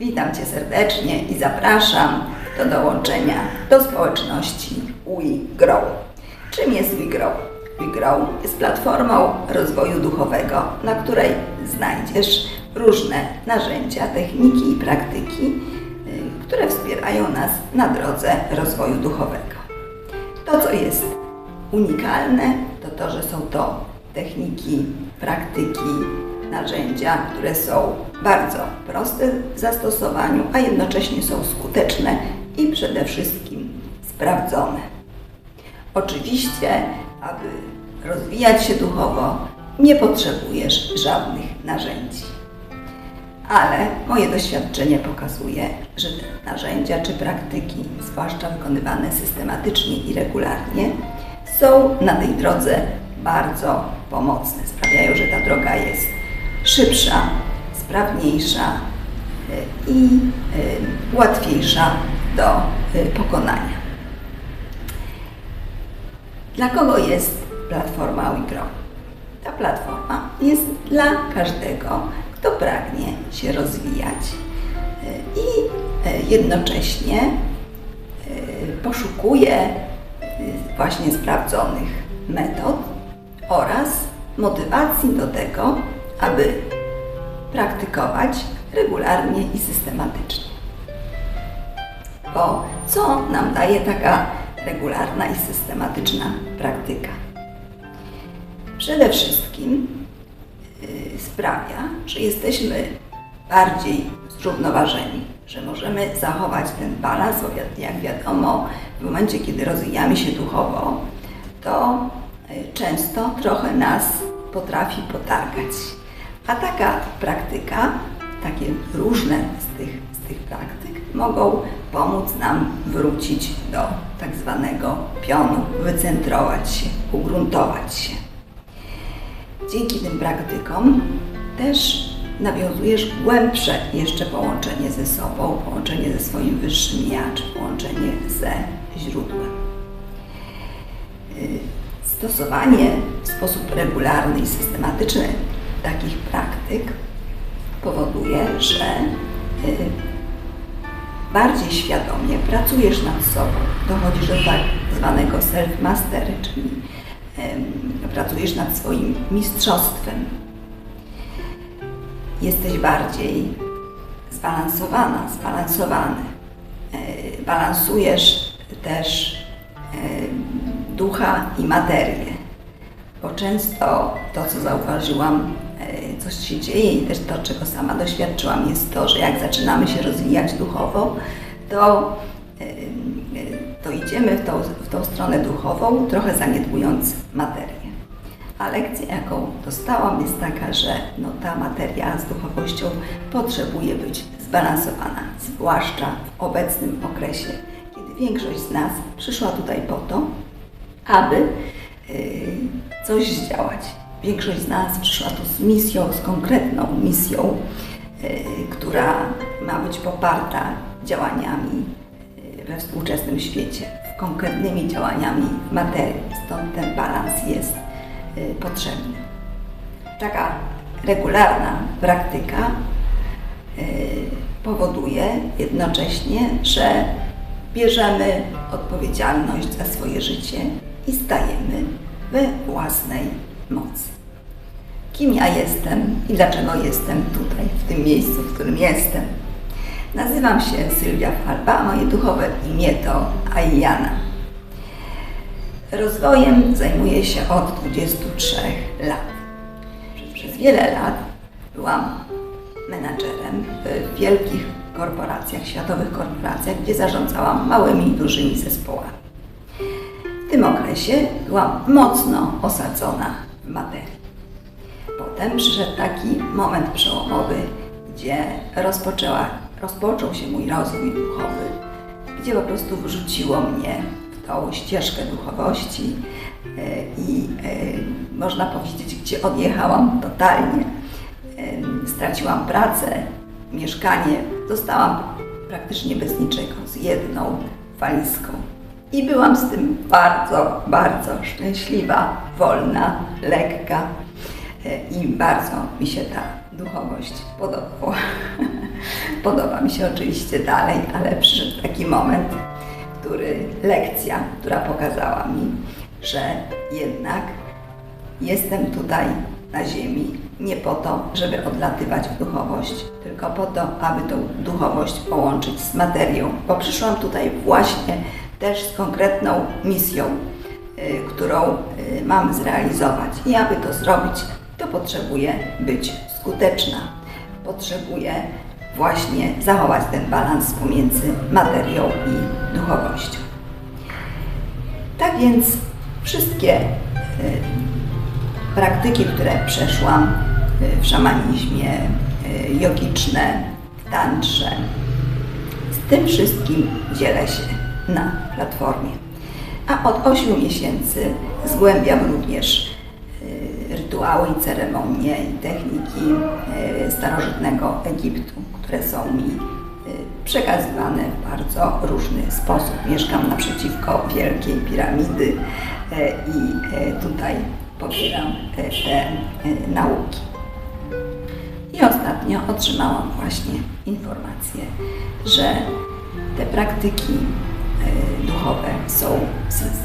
Witam Cię serdecznie i zapraszam do dołączenia do społeczności WeGrow. Czym jest WeGrow? WeGrow jest platformą rozwoju duchowego, na której znajdziesz różne narzędzia, techniki i praktyki, y, które wspierają nas na drodze rozwoju duchowego. To, co jest unikalne, to to, że są to techniki, praktyki, narzędzia, które są bardzo proste w zastosowaniu, a jednocześnie są skuteczne i przede wszystkim sprawdzone. Oczywiście, aby rozwijać się duchowo, nie potrzebujesz żadnych narzędzi. Ale moje doświadczenie pokazuje, że te narzędzia czy praktyki, zwłaszcza wykonywane systematycznie i regularnie, są na tej drodze bardzo pomocne. Sprawiają, że ta droga jest szybsza, sprawniejsza y, i y, łatwiejsza do y, pokonania. Dla kogo jest platforma WeGrow? Ta platforma jest dla każdego, kto pragnie się rozwijać i jednocześnie poszukuje właśnie sprawdzonych metod oraz motywacji do tego, aby praktykować regularnie i systematycznie. Bo co nam daje taka regularna i systematyczna praktyka? Przede wszystkim yy, sprawia, że jesteśmy bardziej zrównoważeni, że możemy zachować ten balans, bo jak wiadomo, w momencie, kiedy rozwijamy się duchowo, to y, często trochę nas potrafi potargać. A taka praktyka, takie różne z tych, z tych praktyk mogą pomóc nam wrócić do tak zwanego pionu, wycentrować się, ugruntować się. Dzięki tym praktykom też nawiązujesz głębsze jeszcze połączenie ze sobą, połączenie ze swoim wyższym ja, czy połączenie ze źródłem. Stosowanie w sposób regularny i systematyczny takich praktyk powoduje, że y, bardziej świadomie pracujesz nad sobą. Dochodzisz do tak zwanego self-mastery, czyli pracujesz nad swoim mistrzostwem. Jesteś bardziej zbalansowana, zbalansowany. E, Balansujesz też e, ducha i materię, bo często to, co zauważyłam, coś się dzieje i też to, czego sama doświadczyłam, jest to, że jak zaczynamy się rozwijać duchowo, to, e, e, to idziemy w tą, w tą stronę duchową, trochę zaniedbując materię. A lekcja, jaką dostałam, jest taka, że no, ta materia z duchowością potrzebuje być zbalansowana, zwłaszcza w obecnym okresie, kiedy większość z nas przyszła tutaj po to, aby yy, coś zdziałać. Większość z nas przyszła tu z misją, z konkretną misją, yy, która ma być poparta działaniami yy, we współczesnym świecie, konkretnymi działaniami w materii. Stąd ten balans jest y, potrzebny. Taka regularna praktyka powoduje jednocześnie, że bierzemy odpowiedzialność za swoje życie i stajemy we własnej mocy. Kim ja jestem i dlaczego jestem tutaj, w tym miejscu, w którym jestem? Nazywam się Sylwia Falba, a moje duchowe imię to Aijana. Rozwojem zajmuję się od 23 lat. Przez, wiele lat byłam menadżerem w wielkich korporacjach, światowych korporacjach, gdzie zarządzałam małymi i dużymi zespołami. W tym okresie byłam mocno osadzona materii. Potem przyszedł taki moment przełomowy, gdzie rozpoczęła, rozpoczął się mój rozwój duchowy, gdzie po prostu wrzuciło mnie w tą ścieżkę duchowości e, i e, można powiedzieć, gdzie odjechałam totalnie. Straciłam pracę, mieszkanie, zostałam praktycznie bez niczego, z jedną walizką. I byłam z tym bardzo, bardzo szczęśliwa, wolna, lekka e, i bardzo mi się ta duchowość podobała. Podoba mi się oczywiście dalej, ale przyszedł taki moment, który lekcja, która pokazała mi, że jednak jestem tutaj na ziemi nie po to, żeby odlatywać w duchowość, tylko po to, aby tą duchowość połączyć z materią, bo przyszłam tutaj właśnie też z konkretną misją, y, którą y, mam zrealizować. I aby to zrobić, to potrzebuję być skuteczna. Potrzebuję właśnie zachować ten balans pomiędzy materią i duchowością. Tak więc wszystkie y, praktyki, które przeszłam w szamanizmie, jogiczne, w tantrze, z tym wszystkim dzielę się na platformie. A od 8 miesięcy zgłębiam również y, rytuały i ceremonie i techniki y, starożytnego Egiptu, które są mi y, przekazywane w bardzo różny sposób. Mieszkam naprzeciwko Wielkiej Piramidy i tutaj pobieram te nauki. I ostatnio otrzymałam właśnie informację, że te praktyki duchowe są,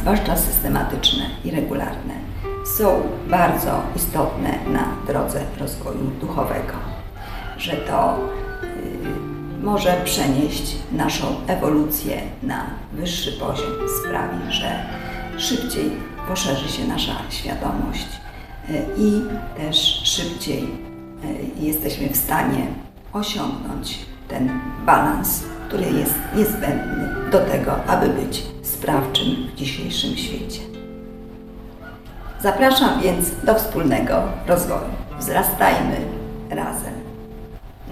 zwłaszcza systematyczne i regularne, są bardzo istotne na drodze rozwoju duchowego. Że to y, może przenieść naszą ewolucję na wyższy poziom, sprawi, że szybciej poszerzy się nasza świadomość y, i też szybciej jesteśmy w stanie osiągnąć ten balans, który jest niezbędny do tego, aby być sprawczym w dzisiejszym świecie. Zapraszam więc do wspólnego rozwoju. Wzrastajmy razem.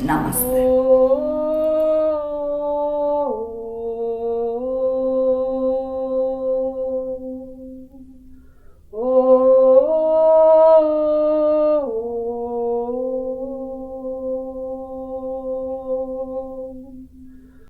Namaste.